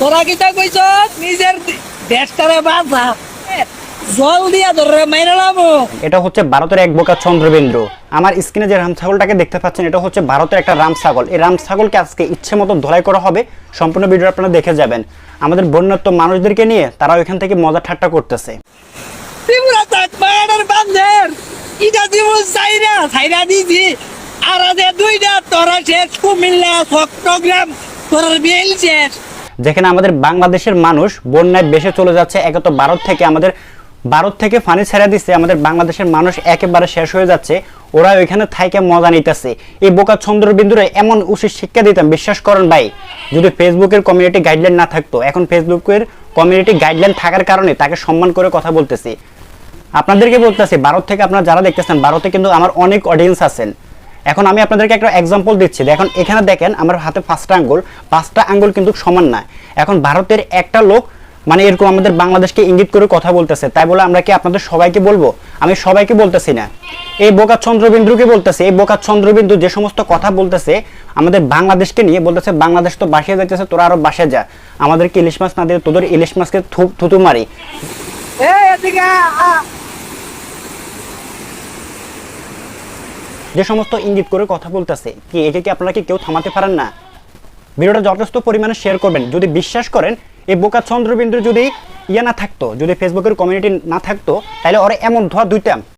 তোরা কি তা কইছ? নিজের দেশটারে বাঁচা। জল দিয়া ধরে মাইরালাম এটা হচ্ছে ভারতের এক বোকা চন্দ্রবিন্দু। আমার স্ক্রিনে যে রাম ছাগলটাকে দেখতে পাচ্ছেন এটা হচ্ছে ভারতের একটা রাম ছাগল। এই রাম ছাগলকে আজকে ইচ্ছে মতো ধোলাই করা হবে। সম্পূর্ণ ভিডিও আপনারা দেখে যাবেন। আমাদের বন্যাত্ম মানুষদেরকে নিয়ে তারা ওইখান থেকে মজা ঠাট্টা করতেছে। ত্রিপুরা তাক মায়ের বান্ধের। ইটা দিব চাইরা দিছি। আর আছে দুইটা তোরা শেষ কুমিল্লা চট্টগ্রাম তোর বিল শেষ। যেখানে আমাদের বাংলাদেশের মানুষ বন্যায় বেশে চলে যাচ্ছে একে তো ভারত থেকে আমাদের, ভারত থেকে ফানি ছেড়ে দিচ্ছে, আমাদের বাংলাদেশের মানুষ একেবারে শেষ হয়ে যাচ্ছে, ওরা ওইখানে থাইকে মজা নিতেছে। এই বোকা চন্দ্রবিন্দুরে এমন উচিত শিক্ষা দিতাম, বিশ্বাস করেন ভাই, যদি ফেসবুকের কমিউনিটি গাইডলাইন না থাকতো। এখন ফেসবুকের কমিউনিটি গাইডলাইন থাকার কারণে তাকে সম্মান করে কথা বলতেছি। আপনাদেরকে বলতেছি, ভারত থেকে আপনারা যারা দেখতেছেন, ভারতে কিন্তু আমার অনেক অডিয়েন্স আছেন। এখন আমি আপনাদেরকে একটা এক্সাম্পল দিচ্ছি। এখন এখানে দেখেন, আমার হাতে পাঁচটা আঙ্গুল। পাঁচটা আঙ্গুল কিন্তু সমান না এখন ভারতের একটা লোক মানে এরকম আমাদের বাংলাদেশকে ইঙ্গিত করে কথা বলতেছে। তাই বলে আমরা কি আপনাদের সবাইকে বলব? আমি সবাইকে বলতেছি না। এই বোকা চন্দ্রবিন্দুকে বলতেছে, এই বোকা চন্দ্রবিন্দু যে সমস্ত কথা বলতেছে, আমাদের বাংলাদেশকে নিয়ে বলতেছে, বাংলাদেশ তো বাসিয়ে যাইতেছে তোরা আরও বাসে যা। আমাদেরকে ইলিশ মাছ না দিয়ে তোদের ইলিশ মাছকে থুতু মারি। যে সমস্ত ইঙ্গিত করে কথা বলতেছে, কি একে কি আপনারা কি কেউ থামাতে পারেন না? ভিডিওটা যথেষ্ট পরিমাণে শেয়ার করবেন। যদি বিশ্বাস করেন, এই বোকা চন্দ্রবিন্দু যদি ইয়ে না থাকতো, যদি ফেসবুকের কমিউনিটি না থাকতো, তাহলে ওরা এমন ধোয়া দুইতাম